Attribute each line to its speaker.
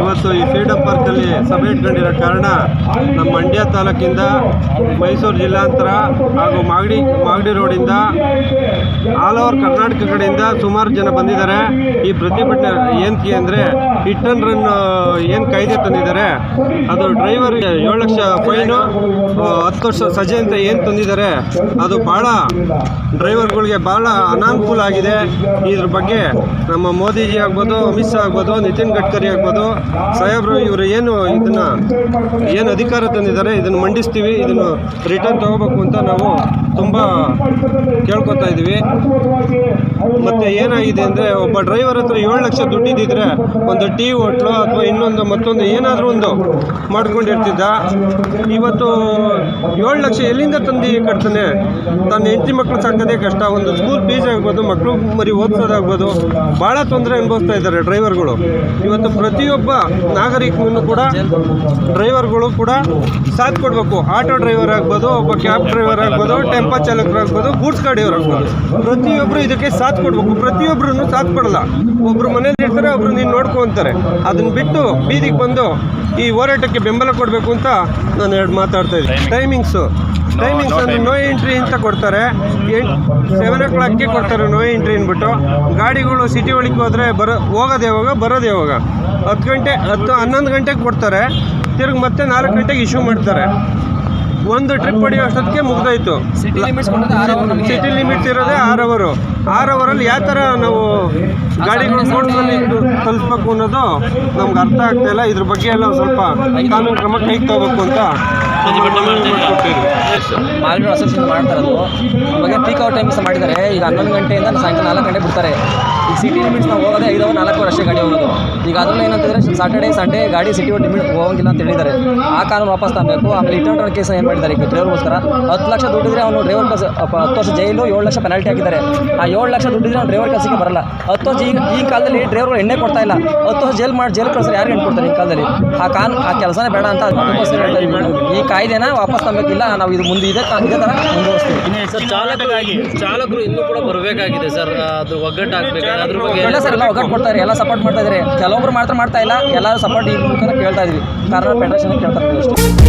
Speaker 1: ಇವತ್ತು ಈ ಫ್ರೀಡಮ್ ಪಾರ್ಕಲ್ಲಿ ಸಭೆ ಇಟ್ಕೊಂಡಿರೋ ಕಾರಣ ನಮ್ಮ ಮಂಡ್ಯ ತಾಲೂಕಿಂದ ಮೈಸೂರು ಜಿಲ್ಲಾಂತರ ಹಾಗೂ ಮಾಗಡಿ ಮಾಗಡಿ ರೋಡಿಂದ ಆಲ್ ಓವರ್ ಕರ್ನಾಟಕ ಕಡೆಯಿಂದ ಸುಮಾರು ಜನ ಬಂದಿದ್ದಾರೆ. ಈ ಪ್ರತಿಭಟನೆ ಏನಕ್ಕೆ ಅಂದರೆ ಹಿಟ್ ಅಂಡ್ ರನ್ ಏನು ಕಾಯ್ದೆ ತಂದಿದ್ದಾರೆ. ಅದು ಡ್ರೈವರ್ ಏಳು ಲಕ್ಷ ಫೈನು ಹತ್ತು ವರ್ಷ ಸಜೆ ಅಂತ ಏನು ತಂದಿದ್ದಾರೆ, ಅದು ಭಾಳ ಡ್ರೈವರ್ಗಳಿಗೆ ಭಾಳ ಅನಾನುಕೂಲ ಆಗಿದೆ. ಇದ್ರ ಬಗ್ಗೆ ನಮ್ಮ ಮೋದಿಜಿ ಆಗ್ಬೋದು, ಅಮಿತ್ ಶಾ ಆಗ್ಬೋದು, ನಿತಿನ್ ಗಡ್ಕರಿ ಆಗ್ಬೋದು ಸಾಹೇಬರು ಇವರು ಏನು ಇದನ್ನು ಏನು ಅಧಿಕಾರ ತಂದಿದ್ದಾರೆ ಇದನ್ನು ಮಂಡಿಸ್ತೀವಿ ಇದನ್ನು ರಿಟರ್ನ್ ತಗೋಬೇಕು ಅಂತ ನಾವು ತುಂಬ ಕೇಳ್ಕೊತಾ ಇದ್ದೀವಿ. ಮತ್ತು ಏನಾಗಿದೆ ಅಂದರೆ ಒಬ್ಬ ಡ್ರೈವರ್ ಹತ್ರ ಏಳು ಲಕ್ಷ ದುಡ್ಡಿದ್ದಿದ್ರೆ ಒಂದು ಟೀ ಹೋಟ್ಲು ಅಥವಾ ಇನ್ನೊಂದು ಮತ್ತೊಂದು ಏನಾದರೂ ಒಂದು ಮಾಡ್ಕೊಂಡಿರ್ತಿದ್ದ. ಇವತ್ತು ಏಳು ಲಕ್ಷ ಎಲ್ಲಿಂದ ತಂದು ಕಟ್ತಾನೆ? ತನ್ನ ಹೆಂಡತಿ ಮಕ್ಕಳು ಸಾಕೋದೇ ಕಷ್ಟ. ಒಂದು ಸ್ಕೂಲ್ ಫೀಸ್ ಆಗ್ಬೋದು ಮಕ್ಕಳು ಮರಿ ಓದಿಸೋದಾಗ್ಬೋದು, ಭಾಳ ತೊಂದರೆ ಅನುಭವಿಸ್ತಾ ಇದ್ದಾರೆ ಡ್ರೈವರ್ಗಳು ಇವತ್ತು ಪ್ರತಿಯೊಬ್ಬ ನಾಗರಿಕನೂ ಕೂಡ ಡ್ರೈವರ್ಗಳು ಕೂಡ ಸಾಥ್ ಕೊಡಬೇಕು. ಆಟೋ ಡ್ರೈವರ್ ಆಗ್ಬೋದು, ಒಬ್ಬ ಕ್ಯಾಬ್ ಡ್ರೈವರ್ ಆಗ್ಬೋದು ಟೆಂಪೋ ಚಾಲಕರಾಗ್ಬೋದು ಗೂಡ್ಸ್ ಗಾಡಿಯವ್ರು ಆಗ್ಬೋದು. ಪ್ರತಿಯೊಬ್ಬರು ಇದಕ್ಕೆ ಸಾಥ್ ಕೊಡಬೇಕು. ಪ್ರತಿಯೊಬ್ಬರೂ ಸಾಥ್ ಕೊಡಲ್ಲ. ಒಬ್ಬರು ಮನೇಲಿ ಇರ್ತಾರೆ ಒಬ್ರು ನೀನು ನೋಡ್ಕೊಂತಾರೆ. ಅದನ್ನ ಬಿಟ್ಟು ಬೀದಿಗೆ ಬಂದು ಈ ಹೋರಾಟಕ್ಕೆ ಬೆಂಬಲ ಕೊಡಬೇಕು ಅಂತ ನಾನು ಎರಡು ಮಾತಾಡ್ತಾ ಇದ್ದೀನಿ. ಟೈಮಿಂಗ್ಸು ಟೈಮಿಂಗ್ಸ್ ಅಂದ್ರೆ ನೋ ಎಂಟ್ರಿ ಅಂತ ಕೊಡ್ತಾರೆ. ಸೆವೆನ್ ಓ ಕ್ಲಾಕ್ಗೆ ಕೊಡ್ತಾರೆ ನೋ ಎಂಟ್ರಿ ಅಂದ್ಬಿಟ್ಟು. ಗಾಡಿಗಳು ಸಿಟಿ ಒಳಗೆ ಹೋದರೆ ಬರೋ ಹೋಗೋದು ಯಾವಾಗ? ಬರೋದು ಯಾವಾಗ? ಹತ್ತು ಗಂಟೆ ಹತ್ತು ಹನ್ನೊಂದು ಗಂಟೆಗೆ ಕೊಡ್ತಾರೆ. ತಿರ್ಗಿ ಮತ್ತೆ ನಾಲ್ಕು ಗಂಟೆಗೆ ಇಶ್ಯೂ ಮಾಡ್ತಾರೆ. ಒಂದು ಟ್ರಿಪ್ ಹೊಡೆಯೋ ಅಷ್ಟೊತ್ತಿಗೆ ಮುಗ್ದೋಯ್ತು.
Speaker 2: ಸಿಟಿ ಲಿಮಿಟ್ಸ್
Speaker 1: ಇರೋದೇ ಆರ್ ಅವರು ಆರು ಅವರಲ್ಲಿ ಯಾವ ಥರ ನಾವು ಗಾಡಿಗಳು ನೋಡ್ಕೊಂಡು ತಲುಪಬೇಕು ಅನ್ನೋದು ನಮ್ಗೆ ಅರ್ಥ ಆಗ್ತಾ ಇಲ್ಲ. ಇದ್ರ ಬಗ್ಗೆ ಎಲ್ಲ ಸ್ವಲ್ಪ ಕಾನೂನು ಕ್ರಮ ಕೈ ತಗೋಬೇಕು ಅಂತ.
Speaker 2: ಮಾಲ್ಗಳು ಅಸೋಸಿಯೇಷನ್ ಮಾಡ್ತಾರೆ ಅದು ಇವಾಗ ಪೀಕ್ ಔಟ್ ಟೈಮ್ಸ್ ಮಾಡಿದ್ದಾರೆ. ಈಗ ಹನ್ನೊಂದು ಗಂಟೆಯಿಂದ ಸಾಯಂಕಾಲ ನಾಲ್ಕು ಗಂಟೆ ಬಿಡ್ತಾರೆ. ಈಗ ಸಿಟಿ ಲಿಮಿಟ್ಸ್ ನಾವು ಹೋಗೋದೇ ಐದು ಅವರ್ ನಾಲ್ಕು ವರ್ಷ ಗಾಡಿ ಹೋಗೋದು. ಈಗ ಅದರಲ್ಲಿ ಏನಂತಂದರೆ ಸಾಟರ್ಡೆ ಸಂಡೇ ಗಾಡಿ ಸಿಟಿ ಲಿಮಿಟ್ ಹೋಗೋಂಗಿಲ್ಲ ಅಂತ ಹೇಳಿದ್ದಾರೆ. ಆ ಕಾನೂನು ವಾಪಸ್ ತಗಬೇಕು ಆಮೇಲೆ ರಿಟರ್ನ್ ಕೇಸ್ ಏನು ಮಾಡಿದ್ದಾರೆ ಈಗ ಡ್ರೈವರ್ಗೋಸ್ಕರ ಹತ್ತು ಲಕ್ಷ ದುಡ್ಡಿದ್ರೆ ಅವನು ಡ್ರೈವರ್ ಕಸ ಹತ್ತು ವರ್ಷ ಜೈಲು, ಏಳು ಲಕ್ಷ ಪೆನಾಲ್ಟಿ ಹಾಕಿದ್ದಾರೆ. ಆ ಏಳು ಲಕ್ಷ ದುಡ್ಡಿದ್ರೆ ಅವ್ನು ಡ್ರೈವರ್ ಕೆಲಸಕ್ಕೆ ಬರಲ್ಲ. ಹತ್ತು ವರ್ಷ ಈಗ ಈ ಕಾಲದಲ್ಲಿ ಡ್ರೈವರ್ಗಳು ಎಣ್ಣೆ ಕೊಡ್ತಾ ಇಲ್ಲ. ಹತ್ತು ವರ್ಷ ಜೈಲ್ ಮಾಡಿ ಜೈಲು ಕಳ್ಸೋರು ಯಾರು ಹೆಣ್ಣು ಕೊಡ್ತಾರೆ ಈ ಕಾಲದಲ್ಲಿ? ಆ ಕಾನ್ ಆ ಕೆಲಸನೇ ಬೇಡ ಅಂತ. ಈ ಕಾಯ್ದೆನ ವಾಪಸ್ ತಗಬೇಕಿಲ್ಲ ನಾವು ಇದು ಮುಂದೆ ಇದೆ ಇದೇ ತರ ಮುಂದುವರಿಸ್ತೀವಿ.
Speaker 3: ಸರ್ ಚಾಲಕರಾಗಿ ಚಾಲಕರು ಇನ್ನೂ ಕೂಡ ಬರಬೇಕಾಗಿದೆ ಸರ್ ಅದು ಒಗ್ಗಟ್ಟು ಆಗ್ಬೇಕು ಅದ್ರ ಬಗ್ಗೆ
Speaker 2: ಎಲ್ಲ ಸರ್ ಎಲ್ಲ ಒಗ್ಗಟ್ಟು ಕೊಡ್ತಾರೆ ಎಲ್ಲ ಸಪೋರ್ಟ್ ಮಾಡ್ತಾ ಇದ್ದಾರೆ ಕೆಲವೊಬ್ರು ಮಾತ್ರ ಮಾಡ್ತಾ ಇಲ್ಲ ಎಲ್ಲರೂ ಸಪೋರ್ಟ್ ಈ ಮುಖಾಂತರ ಕೇಳ್ತಾ ಇದೀವಿ. ಕಾರಣ ಫೆಡರೇಷನ್ ಕೇಳ್ತಾ ಇದ್ದೀವಿ ಅಷ್ಟೇ.